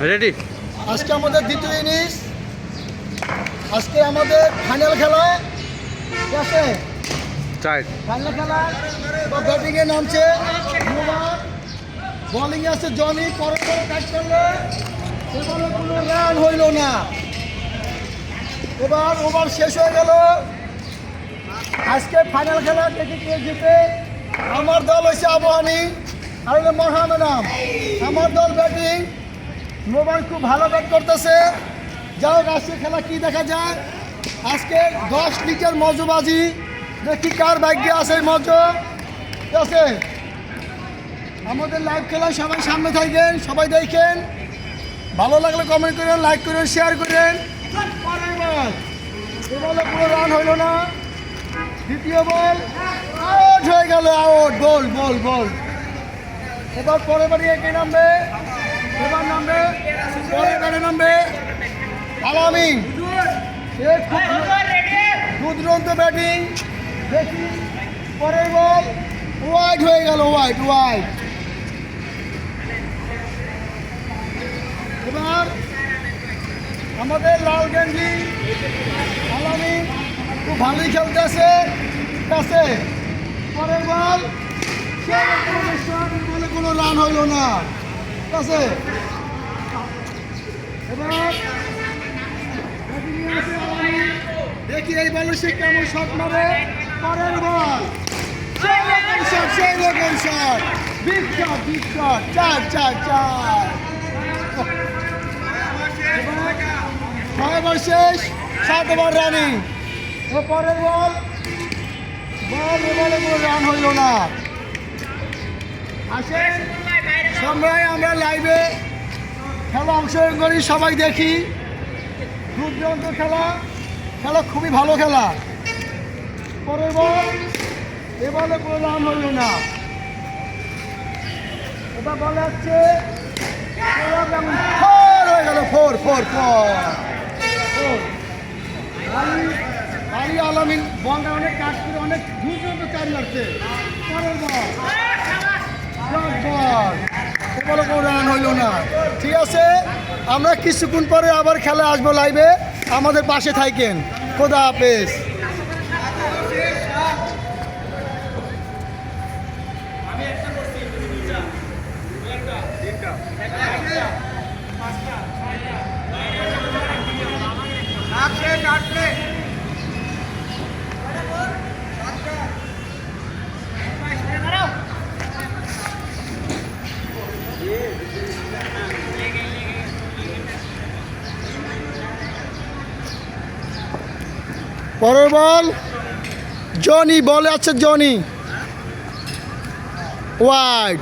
Ready আজকে আমাদের দ্বিতীয় ইনিংস। আজকে আমাদের ফাইনাল খেলা। ঠিক আছে? ফাইনাল খেলা। তো ব্যাটিংয়ে নামছে বোলিং আছে জনি পরে পরে কাজ করলে সেখানে কোনো রান হইল না। এবার ওভার শেষ হয়ে গেল। আজকে ফাইনাল খেলা দেখে কে জিতে। আমার দল হয়েছে আবহানি আর মহামেনাম আমার দল ব্যাটিং মোবাইল খুব ভালো ব্যাট করতেছে। হোক, আজকে খেলা কি দেখা যায়? আজকে দশ লিটার মজবাজি। দেখি কার ভাগ্যে আছে মজ। আছে? আমাদের লাইভ খেলা, সবাই সামনে থাকবেন সবাই দেখেন। ভালো লাগলে কমেন্ট করেন লাইক করেন শেয়ার করেন। পুরো রান হইল না। দ্বিতীয় বল আউট হয়ে গেল আউট বল বল বল। এবার পরের বাড়ি কে নামবে। এবার নামবে পরের বাড়ি নামবে। আলামিন দুর্দান্ত ব্যাটিং। দেখি পরের বল। ওয়াইড হয়ে গেল এবার আমাদের লাল গেঞ্জি। আলামিন খুব ভালোই খেলতেছে ঠিক আছে পরের বল। বলে কোনো রান হইল না। ঠিক। দেখি এই বলে কেমন শট মারে। পরের বল। শট সেই রকম shot big shot big shot চার চার সাত ওভার রানিং। পরের বল। বল বলে কোনো রান হইল না। আসেন। সবাই আমরা লাইভে খেলা অংশগ্রহণ করি, সবাই দেখি। দুর্দান্ত খেলা খেলা খুবই ভালো খেলা। পরের বল এ বলে কোনো রান হইল না। এটা বলে হচ্ছে ফোর হয়ে গেল, four four four. Ali Ali Alamin বলটা অনেক কাজ করে, অনেক দুর্দান্ত চার মারছে। পরের বল। এবারে কোনো রান হইল না। ঠিক আছে? আমরা কিছুক্ষণ পরে আবার খেলা আসব লাইভে আমাদের পাশে থাকেন। খোদা হাফেজ। পরের বল। জনি বলে আছে জনি। ওয়াইড